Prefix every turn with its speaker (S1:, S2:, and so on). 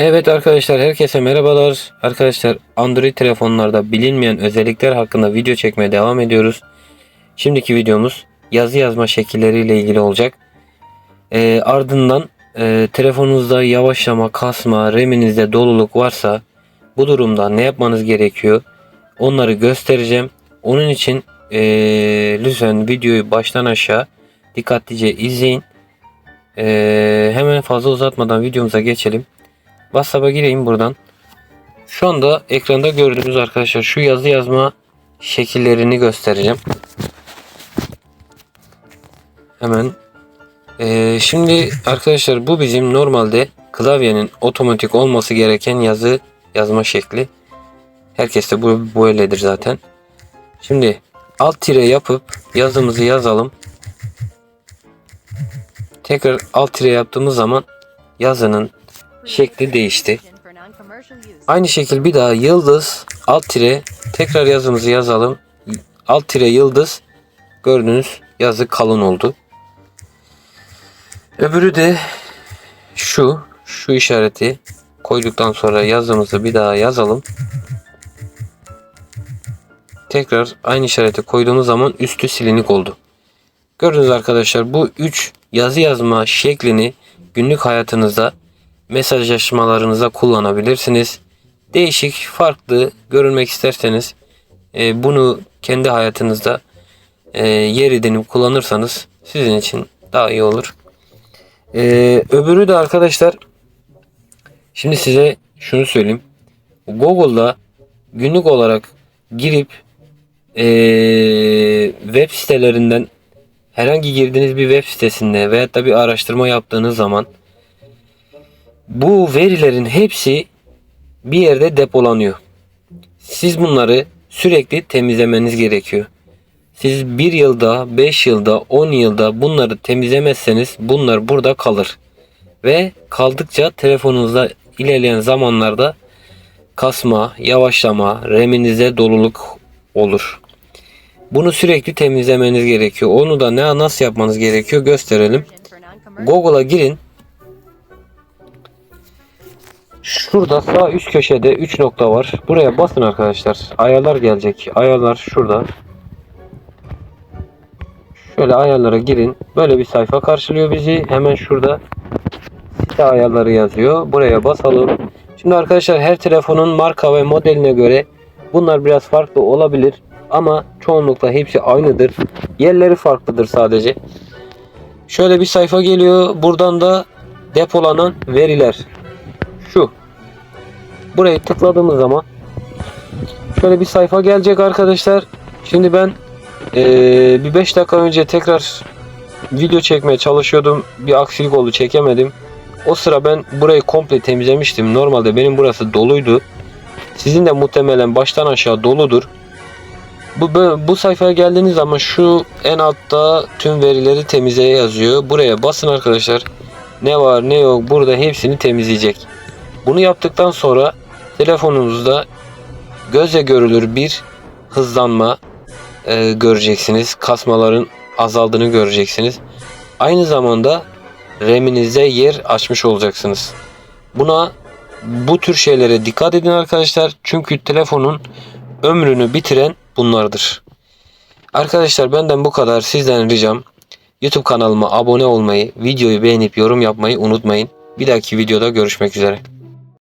S1: Evet arkadaşlar herkese merhabalar. Arkadaşlar Android telefonlarda bilinmeyen özellikler hakkında video çekmeye devam ediyoruz. Şimdiki videomuz yazı yazma şekilleriyle ilgili olacak. Ee, ardından e, telefonunuzda yavaşlama, kasma, RAM'inizde doluluk varsa bu durumda ne yapmanız gerekiyor? Onları göstereceğim. Onun için e, lütfen videoyu baştan aşağı dikkatlice izleyin. E, hemen fazla uzatmadan videomuza geçelim. WhatsApp'a gireyim buradan. Şu anda ekranda gördüğünüz arkadaşlar şu yazı yazma şekillerini göstereceğim. Hemen. Ee, şimdi arkadaşlar bu bizim normalde klavyenin otomatik olması gereken yazı yazma şekli. Herkes de bu böyledir zaten. Şimdi alt tire yapıp yazımızı yazalım. Tekrar alt tire yaptığımız zaman yazının şekli değişti. Aynı şekil bir daha yıldız alt tire tekrar yazımızı yazalım. Alt tire yıldız gördüğünüz yazı kalın oldu. Öbürü de şu şu işareti koyduktan sonra yazımızı bir daha yazalım. Tekrar aynı işareti koyduğumuz zaman üstü silinik oldu. Gördüğünüz arkadaşlar bu üç yazı yazma şeklini günlük hayatınızda mesajlaşmalarınıza kullanabilirsiniz. Değişik, farklı görünmek isterseniz e, bunu kendi hayatınızda e, yer edinip kullanırsanız sizin için daha iyi olur. E, öbürü de arkadaşlar şimdi size şunu söyleyeyim. Google'da günlük olarak girip e, web sitelerinden herhangi girdiğiniz bir web sitesinde veyahut da bir araştırma yaptığınız zaman bu verilerin hepsi bir yerde depolanıyor. Siz bunları sürekli temizlemeniz gerekiyor. Siz bir yılda, 5 yılda, 10 yılda bunları temizlemezseniz bunlar burada kalır. Ve kaldıkça telefonunuzda ilerleyen zamanlarda kasma, yavaşlama, RAM'inizde doluluk olur. Bunu sürekli temizlemeniz gerekiyor. Onu da ne nasıl yapmanız gerekiyor gösterelim. Google'a girin. Şurada sağ üst köşede 3 nokta var. Buraya basın arkadaşlar. Ayarlar gelecek. Ayarlar şurada. Şöyle ayarlara girin. Böyle bir sayfa karşılıyor bizi. Hemen şurada site ayarları yazıyor. Buraya basalım. Şimdi arkadaşlar her telefonun marka ve modeline göre bunlar biraz farklı olabilir. Ama çoğunlukla hepsi aynıdır. Yerleri farklıdır sadece. Şöyle bir sayfa geliyor. Buradan da depolanan veriler. Şu. Burayı tıkladığımız zaman şöyle bir sayfa gelecek arkadaşlar. Şimdi ben eee, bir 5 dakika önce tekrar video çekmeye çalışıyordum. Bir aksilik oldu çekemedim. O sıra ben burayı komple temizlemiştim. Normalde benim burası doluydu. Sizin de muhtemelen baştan aşağı doludur. Bu, bu sayfaya geldiğiniz zaman şu en altta tüm verileri temizleye yazıyor. Buraya basın arkadaşlar. Ne var ne yok burada hepsini temizleyecek. Bunu yaptıktan sonra telefonunuzda gözle görülür bir hızlanma e, göreceksiniz. Kasmaların azaldığını göreceksiniz. Aynı zamanda RAM'inizde yer açmış olacaksınız. Buna bu tür şeylere dikkat edin arkadaşlar. Çünkü telefonun ömrünü bitiren bunlardır. Arkadaşlar benden bu kadar. Sizden ricam YouTube kanalıma abone olmayı, videoyu beğenip yorum yapmayı unutmayın. Bir dahaki videoda görüşmek üzere.